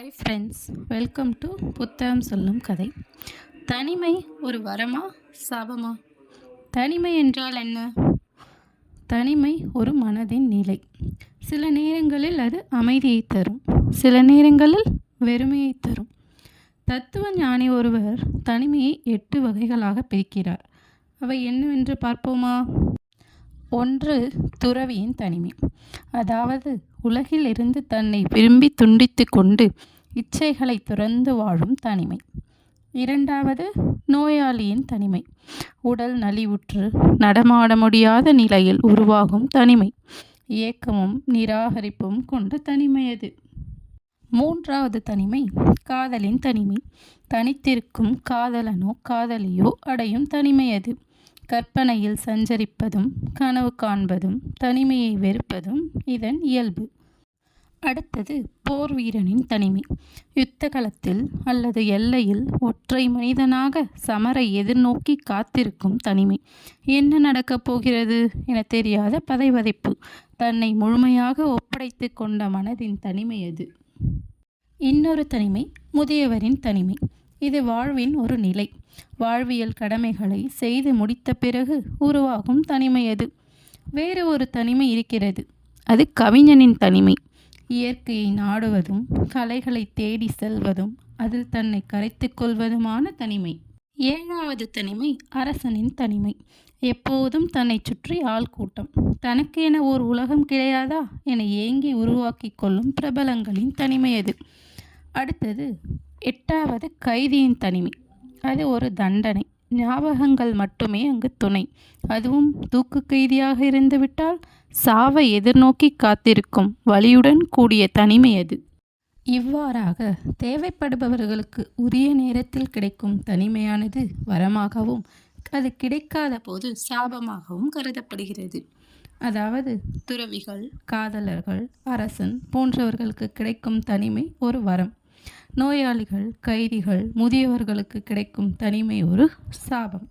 Hi friends welcome to புத்தகம் சொல்லும் கதை தனிமை ஒரு வரமா சாபமா? தனிமை என்றால் என்ன? தனிமை ஒரு மனதின் நிலை. சில நேரங்களில் அது அமைதியை தரும். சில நேரங்களில் வெறுமையை தரும். தத்துவ ஞானி ஒருவர் தனிமையை எட்டு வகைகளாக பிரிக்கிறார். அவை என்னவென்று பார்ப்போமா? ஒன்று துறவியின் தனிமை. அதாவது உலகிலிருந்து தன்னை விரும்பி துண்டித்து கொண்டு இச்சைகளை துறந்து வாழும் தனிமை. இரண்டாவது நோயாளியின் தனிமை. உடல் நலிவுற்று நடமாட முடியாத நிலையில் உருவாகும் தனிமை. ஏக்கமும் நிராகரிப்பும் கொண்ட தனிமை அது. மூன்றாவது தனிமை காதலின் தனிமை. தனித்திருக்கும் காதலனோ காதலியோ அடையும் தனிமை அது. கற்பனையில் சஞ்சரிப்பதும் கனவு காண்பதும் தனிமையை வெறுப்பதும் இதன் இயல்பு. அடுத்தது போர் வீரனின் தனிமை. யுத்த களத்தில் அல்லது எல்லையில் ஒற்றை மனிதனாக சமரை எதிர்நோக்கி காத்திருக்கும் தனிமை. என்ன நடக்கப் போகிறது என தெரியாத பதைவதைப்பு. தன்னை முழுமையாக ஒப்படைத்து கொண்ட மனதின் தனிமை அது. இன்னொரு தனிமை முதியவரின் தனிமை. இது வாழ்வின் ஒரு நிலை. வாழ்வியல் கடமைகளை செய்து முடித்த பிறகு உருவாகும் தனிமை அது. வேறு ஒரு தனிமை இருக்கிறது. அது கவிஞனின் தனிமை. இயற்கையை நாடுவதும் கலைகளை தேடி செல்வதும் அதில் தன்னை கரைத்து கொள்வதுமான தனிமை. ஏழாவது தனிமை அரசனின் தனிமை. எப்போதும் தன்னை சுற்றி ஆள் கூட்டம். தனக்கு என ஓர் உலகம் கிடையாதா என ஏங்கி உருவாக்கி கொள்ளும் பிரபலங்களின் தனிமை அது. அடுத்தது எட்டாவது கைதியின் தனிமை. அது ஒரு தண்டனை. ஞாபகங்கள் மட்டுமே அங்கு துணை. அதுவும் தூக்கு கைதியாக இருந்துவிட்டால் சாவை எதிர்நோக்கி காத்திருக்கும் வழியுடன் கூடிய தனிமை அது. இவ்வாறாக தேவைப்படுபவர்களுக்கு உரிய நேரத்தில் கிடைக்கும் தனிமையானது வரமாகவும் அது கிடைக்காத போது சாபமாகவும் கருதப்படுகிறது. அதாவது துறவிகள் காதலர்கள் அரசன் போன்றவர்களுக்கு கிடைக்கும் தனிமை ஒரு வரம். நோயாளிகள் கைதிகள் முதியவர்களுக்கு கிடைக்கும் தனிமை ஒரு சாபம்.